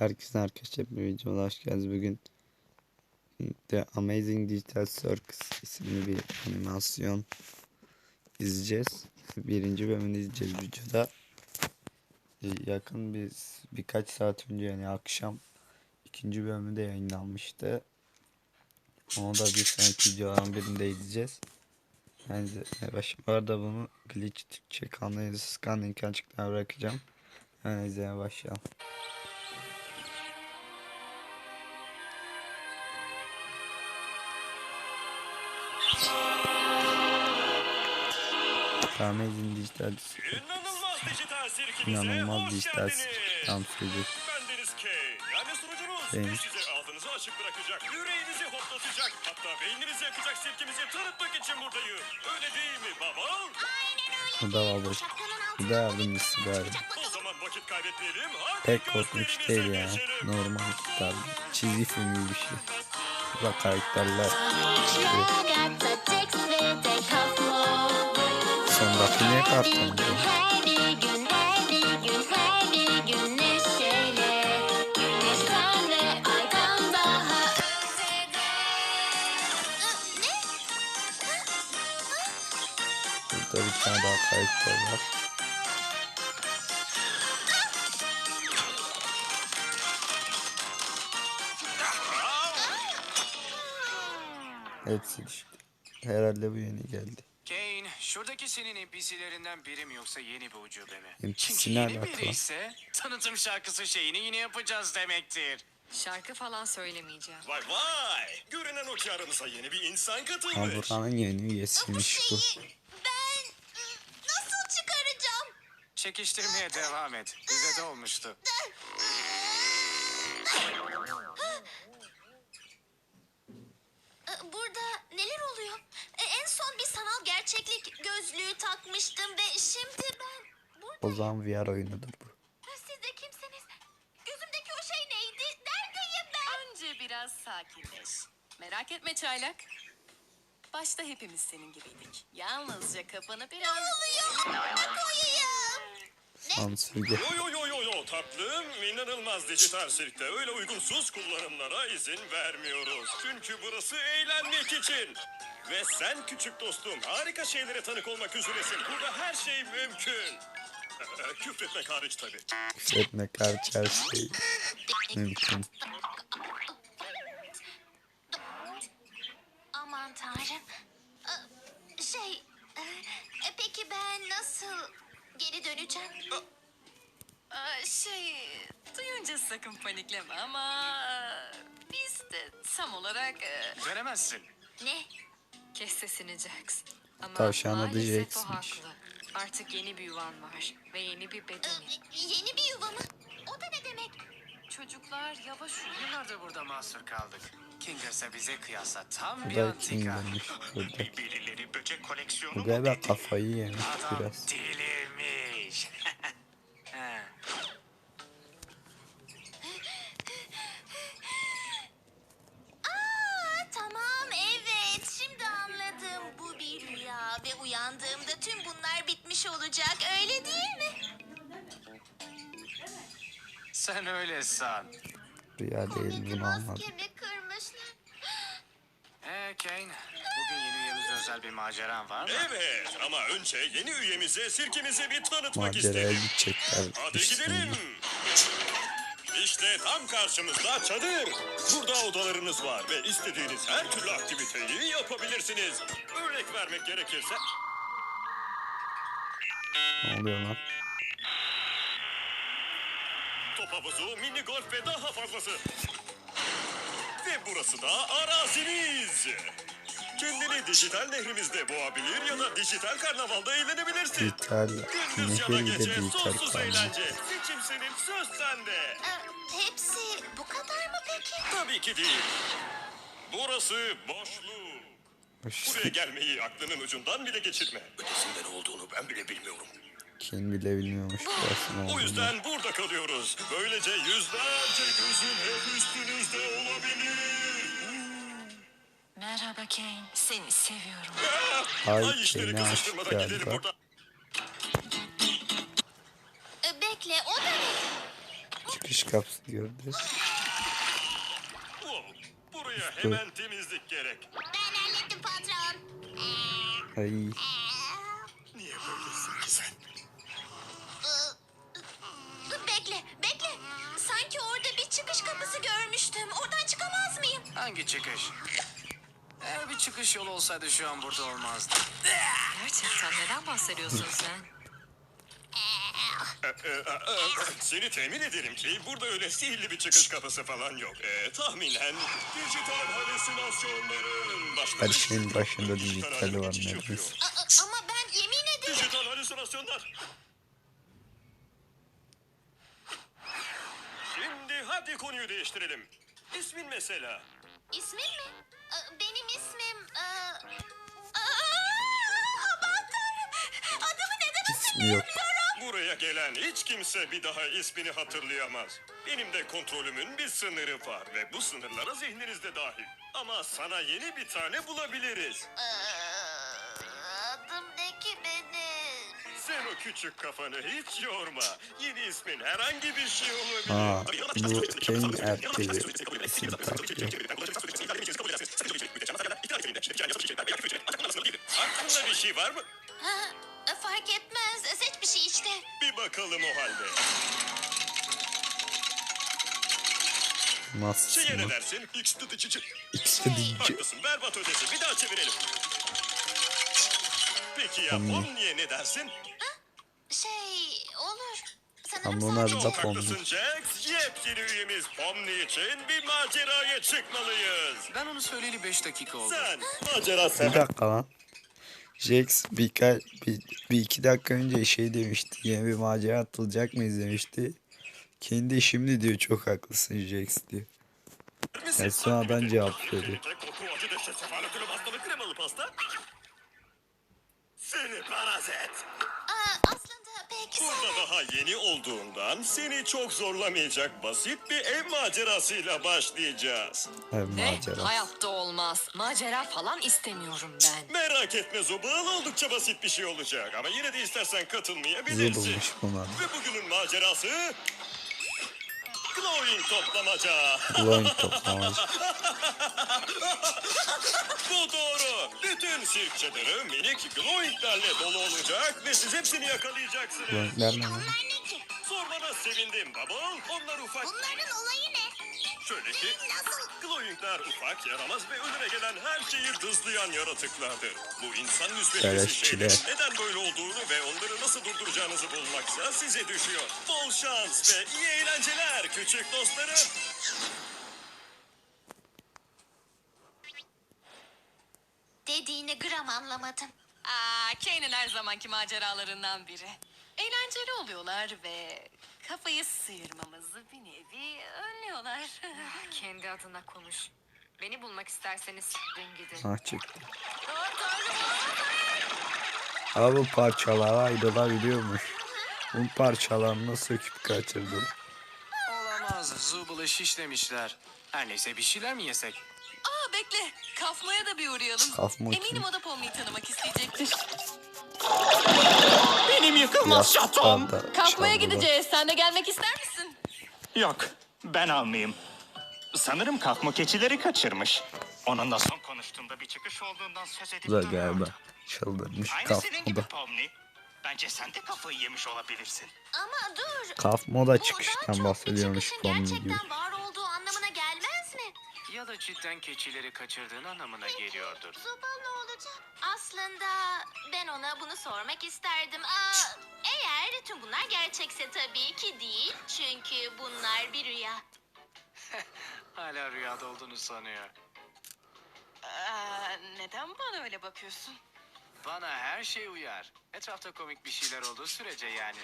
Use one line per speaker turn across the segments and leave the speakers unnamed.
Herkese arkadaşlar bir videoya hoş geldiniz. Bugün The Amazing Digital Circus isimli bir animasyon izleyeceğiz. Birinci bölümünü izleyeceğiz videoda. Yakın bir birkaç saat önce yani akşam ikinci bölümü de yayınlanmıştı. Onu da bir sonraki videoların birinde izleyeceğiz. Yani baş, bu arada bunu Glitch Türkçe kanalına yazısız kan linki açıklamaya bırakacağım. Yani izlemeye başlayalım. Amazing
dijital
İnanılmaz dijital tam
K. Yani sunucunuz
Benim.
ve size ağzınızı açık bırakacak, yüreğinizi hoplatacak, hatta beyninizi yakacak sirkimizi tanıtmak için buradayım. Öyle değil mi baba?
Bu da var bak. Bu da yardımcısı galiba.
O zaman vakit kaybetmeyelim. Hadi
Pek korkunç değil ya.
geçelim.
Normal tabi. Çizgi film gibi bir şey. Burada karakterler. Sondaki niye karton Hepsi işte. Herhalde bu yeni geldi.
Kane, şuradaki senin NPC'lerinden biri mi yoksa yeni bir ucube mi? Çünkü
ne
yeni biri ise tanıtım şarkısı şeyini yine yapacağız demektir.
Şarkı falan söylemeyeceğim.
Vay vay. Görünen o ki aramıza yeni bir insan katılmış.
buranın yeni üyesiymiş bu.
Ben nasıl çıkaracağım?
Çekiştirmeye devam et. Bize de olmuştu.
Ee, Burada neler oluyor? Ee, En son bir sanal gerçeklik gözlüğü takmıştım ve şimdi ben burada.
O zaman VR oyunudur bu.
Siz de kimsiniz? Gözümdeki o şey neydi? Neredeyim ben?
Önce biraz sakinleş. Merak etme çaylak. Başta hepimiz senin gibiydik. Yalnızca kafanı
Ne
biraz...
oluyor? Ne koyayım?
Sansürge.
Yo yo yo tatlım inanılmaz dijital sirkte öyle uygunsuz kullanımlara izin vermiyoruz. Çünkü burası eğlenmek için. Ve sen küçük dostum harika şeylere tanık olmak üzeresin. Burada her şey mümkün. Küfretmek hariç tabii.
Küfretmek hariç her şey mümkün.
Aman tanrım. Ee, Şey, e, peki ben nasıl geri döneceğim?
Aa, şey, duyunca sakın panikleme ama... e, Biz de tam olarak... e,
Dönemezsin.
Ne?
Kes sesini Jax. Ama
Tavşan adı
maalesef o
Jax'miş.
haklı. Artık yeni bir yuvan var ve yeni bir
Ee,
bedenin.
Yeni bir yuva mı? O da ne demek?
Çocuklar yavaş uyuyun.
Yıllardır burada mahsur kaldık. King ise bize kıyasla tam
Bu
bir
da
antika.
demiş burada.
Birileri böcek koleksiyonu
Bu galiba kafayı yemiş
Adam
biraz.
Sen öyle san.
Rüya değil bunu anladım.
kırmışlar.
Ee Kane, bugün yeni üyemize özel bir maceran var mı?
Evet ama önce yeni üyemize sirkimizi bir tanıtmak
Maceraya
istedim.
gidecekler.
Hadi gidelim. İşte tam karşımızda çadır. Burada odalarınız var ve istediğiniz her türlü aktiviteyi yapabilirsiniz. Örnek vermek gerekirse
Ne oluyor lan?
Top havuzu, mini golf ve daha fazlası. Ve burası da araziniz. Kendini dijital nehrimizde boğabilir ya da dijital karnavalda eğlenebilirsin.
Dijital
Gündüz ya da gece sonsuz eğlence. Seçim senin, söz sende.
Ee, hepsi bu kadar mı peki?
Tabii ki değil. Burası boşluk. Buraya gelmeyi aklının ucundan bile geçirme. Ötesinde ne olduğunu ben bile bilmiyorum.
Kim bile bilmiyormuş ne
O yüzden burada kalıyoruz. Böylece yüzlerce gözün hep üstünüzde olabilir.
Merhaba Kane. Seni seviyorum.
Ay,
Ay işleri
beni
kızıştırmadan gidelim
galiba.
buradan.
Ee, bekle o da ne?
çıkış kapısı gördü.
Wow, buraya hemen temizlik gerek.
Ben hallettim patron.
Ay
Hangi çıkış? Eğer bir çıkış yolu olsaydı şu an burada olmazdı.
Gerçekten neden bahsediyorsun sen?
Ee, e, e, Seni temin ederim ki burada öyle sihirli bir çıkış kapısı falan yok. Ee, tahminen dijital halüsinasyonların başka
her şeyin başında dijitali var neredeyse.
Ama ben yemin ederim.
Dijital halüsinasyonlar. Şimdi hadi konuyu değiştirelim. İsmin mesela.
İsmin mi? Aa, Benim ismim... aa, aa, Aman tanrım. Adımı neden
İsmi yok.
Buraya gelen hiç kimse bir daha ismini hatırlayamaz. Benim de kontrolümün bir sınırı var ve bu sınırlara zihninizde dahil. Ama sana yeni bir tane bulabiliriz.
Aa, Adım ne ki benim?
Sen o küçük kafanı hiç yorma. Yeni ismin herhangi bir şey olabilir.
Aa bu en erkeli isim.
Şey var mı?
Ha, fark etmez. Seç bir şey işte.
Bir bakalım o halde.
Nasıl
Şeye ne dersin? X tutucu.
İkisi deyince
Haklısın berbat ötesi. Bir daha çevirelim. Peki ya
Pomni.
Pomni'ye ne dersin?
Şey olur. Sanırım
onlar
sadece...
Çok
Pomni.
haklısın Jax. Yepyeni üyemiz Pomni için bir maceraya çıkmalıyız.
Ben onu söyleyeli 5 dakika oldu.
Sen macera
Bir
sever.
dakika lan. Jax birkaç bir, bir iki dakika önce şey demişti. Yeni bir macera atılacak mıyız demişti. Kendi şimdi diyor çok haklısın Jax diyor. Yani sonradan cevap veriyor.
Seni parazit.
Aa, pek
Burada daha yeni olduğundan seni çok zorlamayacak basit bir ev macerasıyla başlayacağız.
Ev
Ne?
macera.
Hayatta olmaz. Macera falan istemiyorum ben.
Merak etme Zobal oldukça basit bir şey olacak ama yine de istersen katılmayabilirsin.
Bunlar.
Ve bugünün macerası... Glowing toplamaca.
Glowing toplamacı.
Bu doğru. Bütün sirk çadırı minik glowinglerle dolu olacak ve siz hepsini yakalayacaksınız.
Glowingler ne? lan?
Onlar ne ki?
Sormana sevindim Bubble. Onlar ufak.
Bunların olayı ne?
Şöyle ki glowingler ufak, yaramaz ve önüne gelen her şeyi dızlayan yaratıklardır. Bu insan
Beleşçiler.
şeylerin neden böyle olduğunu ve onları nasıl durduracağınızı bulmaksa size düşüyor. Bol şans ve iyi eğlenceler küçük dostlarım.
Dediğini gram anlamadım.
Aa, Kane'in her zamanki maceralarından biri. Eğlenceli oluyorlar ve kafayı sıyırmamızı bir nevi önlüyorlar.
Kendi adına konuş. Beni bulmak isterseniz s**rin gidin.
Ah çıktı. Ama bu parçalara ayrılabiliyormuş. Bu parçalarını söküp kaçırdım.
Olamaz. Zubal'ı şişlemişler. Her neyse bir şeyler mi yesek?
Aa bekle. Kafmaya da bir uğrayalım.
Kafma?
Eminim o da Pomni'yi tanımak isteyecektir.
Benim yıkılmaz şatom.
Yastıklarda
Kafmaya
çaldılar.
gideceğiz. Sen de gelmek ister misin?
Yok, ben almayayım. Sanırım kalkma keçileri kaçırmış. Onunla son konuştuğumda bir çıkış olduğundan söz edip duruyordu.
galiba çıldırmış
Aynı senin gibi. Pomni. Bence sen de kafayı yemiş olabilirsin.
Ama dur.
Kafmoda çıkıştan bahsediyormuş Pomni gibi.
gerçekten var
Ya da cidden keçileri kaçırdığın anlamına geliyordur.
Zubal ne olacak? Aslında ben ona bunu sormak isterdim. Aa, eğer tüm bunlar gerçekse tabii ki değil. Çünkü bunlar bir rüya.
Hala rüyada olduğunu sanıyor.
Aa, neden bana öyle bakıyorsun?
Bana her şey uyar. Etrafta komik bir şeyler olduğu sürece yani.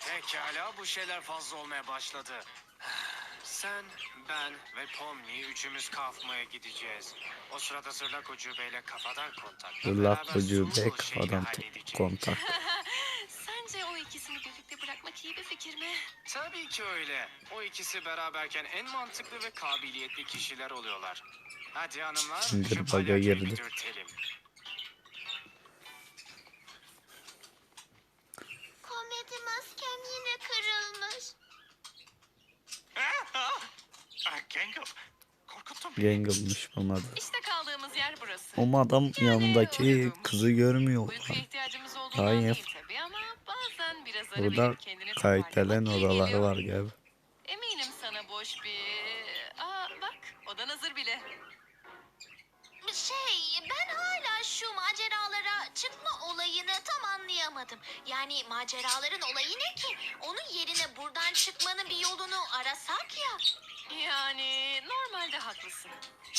Pekala bu şeyler fazla olmaya başladı. Sen, ben ve Pomni üçümüz kafmaya gideceğiz. O sırada Zırlak Ucube'yle kafadan kontak.
Zırlak ucube kafadan kontak.
Sence o ikisini birlikte bırakmak iyi bir fikir mi?
Tabii ki öyle. O ikisi beraberken en mantıklı ve kabiliyetli kişiler oluyorlar. Hadi hanımlar
Şimdi
şu
baga
palyaçoyu
girdi.
bir dürtelim.
Komedi maskem yine kırılmış.
Beni.
Gangle'mış bunun adı.
İşte kaldığımız yer burası.
Ama adam yanındaki kızı görmüyor.
Uykuya ihtiyacımız olduğundan
Hayır.
değil tabii ama bazen biraz ara
Burada
verip kendini toparlamak iyi
odaları
geliyor.
var galiba.
Anlayamadım. Yani maceraların olayı ne ki? Onun yerine buradan çıkmanın bir yolunu arasak ya.
Yani normalde haklısın.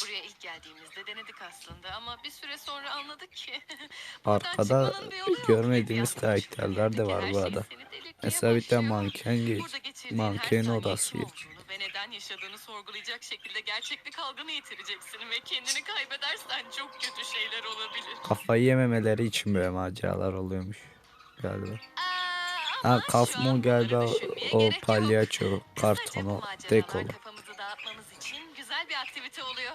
Buraya ilk geldiğimizde denedik aslında ama bir süre sonra anladık ki... buradan
Arkada
çıkmanın bir yolu yok.
görmediğimiz
Hep
karakterler de var
Her
bu
şey
arada.
seni delirtmeye
Mesela bir tane manken geç.
Burada geçirdiğin her
Mankenin
saniye
odası
kim
geç.
olduğunu Ve neden yaşadığını sorgulayacak şekilde gerçeklik algını yitireceksin ve kendini kaybedersen çok kötü şeyler olabilir.
Kafayı yememeleri için böyle maceralar oluyormuş galiba. Ha Kafmo galiba o palyaço, kartonu, dekolu.
kafamızı dağıtmamız için güzel bir aktivite oluyor.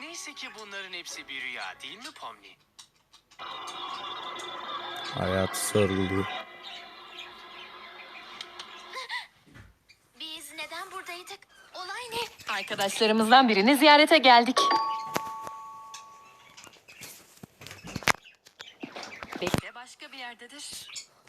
Neyse ki bunların hepsi bir rüya değil mi Pomni?
Hayatı sorguluyor.
Biz neden buradaydık? Olay ne?
Arkadaşlarımızdan birini ziyarete geldik. Bekle başka bir yerdedir.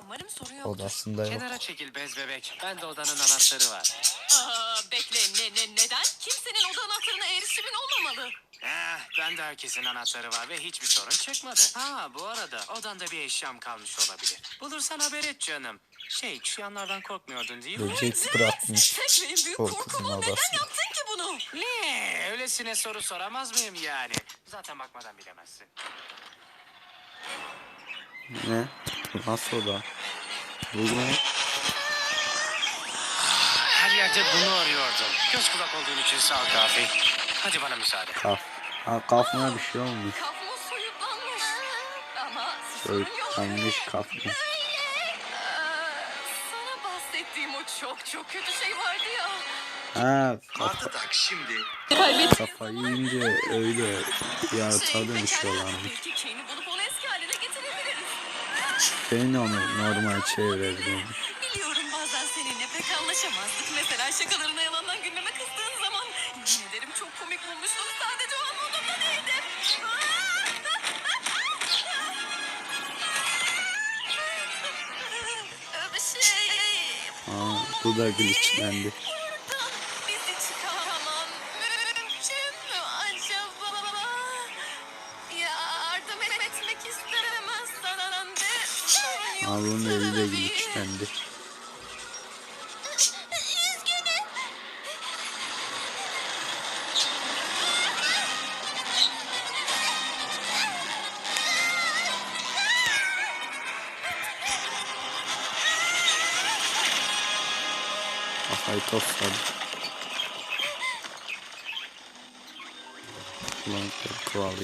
Umarım sorun yoktur.
Odasında yok.
Kenara çekil bez bebek. Ben de odanın anahtarı var.
Aa, bekle ne, ne neden? Kimsenin oda anahtarına erişimin olmamalı.
Eh, ben de herkesin anahtarı var ve hiçbir sorun çıkmadı. Ha bu arada odanda bir eşyam kalmış olabilir. Bulursan haber et canım. Şey şu yanlardan korkmuyordun değil mi?
Böcek bırakmış.
Tek ve en büyük korkum o. Neden
odasında.
yaptın ki bunu?
Ne? Öylesine soru soramaz mıyım yani? Zaten bakmadan bilemezsin.
Ne? Nasıl oda? Bu ne?
Her yerde bunu arıyordum. Göz kulak olduğun için sağ ol Kafi. Hadi bana müsaade.
Kaf. Ha kafına bir şey olmuş.
Kafma soyutlanmış. Ama. Aa, sana bahsettiğim o çok çok kötü şey vardı ya.
Ha kaf,
Kartı tak şimdi.
Kafayı yiyince öyle yaratığa
Şey,
dönüşüyorlarmış.
Belki
Beni onu normal çevirebiliyormuş.
Biliyorum bazen seninle pek anlaşamazdık. Mesela şakalarına yalandan gülmeme kızdığın zaman. Ederim çok komik bulmuştum. Sadece o an modumda değildim. Şey...
Aa, bu da glitchlendi. Eli de
tabii.
glitchlendi.
Üzgünüm.
Kafayı tosladı. Ulan kovalıyor.